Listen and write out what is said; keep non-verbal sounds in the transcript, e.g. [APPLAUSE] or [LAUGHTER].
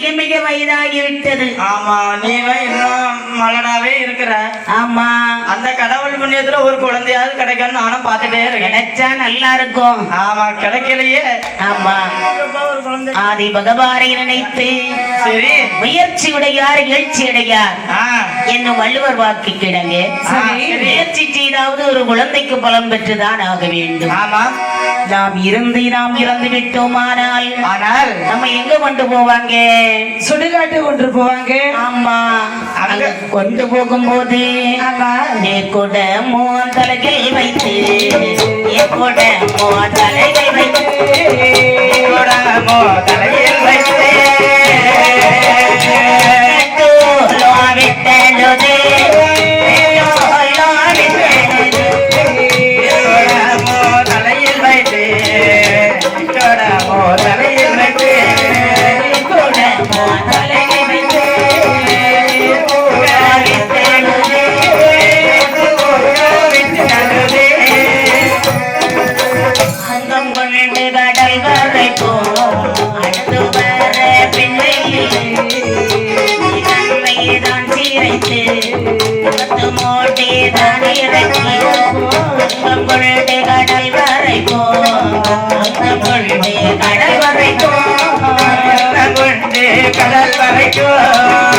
மிக மிக வயதாகிவிட்டது ஆமா இன்னும் மலடாவே இருக்கிற. ஆமா. அந்த கடவுள் புண்ணியத்துல ஒரு குழந்தையாவது கிடைக்கும்னு நானும் பார்த்துட்டே இருக்கேன். கிடைச்சா நல்லா இருக்கும் ஆமா கிடைக்கலையே. ஆமா. ஒரு குழந்தை? ஆதி பகவானை நினைத்து சரி. முயற்சி உடையார் எழுச்சி உடையார் ஆ. என்னும் வள்ளுவர் வாக்கு கிடங்க. சரி. முயற்சி செய்தாவது ஒரு குழந்தைக்கு பலம் பெற்றுதான் ஆக வேண்டும். ஆமா. நாம் இருந்து நாம் இறந்து விட்டோமானால் ஆனால் நம்ம எங்க கொண்டு போவாங்க? சுடுகாட்டு கொண்டு போவாங்க. ஆமா. அங்க கொண்டு போகும்போது நீ கூட மூன் தலைகள் வைத்து ஏ கூட மூன் தலைகள் வைத்து தலையில் வைத்தே. [LAUGHS] விட்டலுதே, மோட்டி தான் இறக்கி அங்கம் கொண்டு கடல் வரைக்கும்.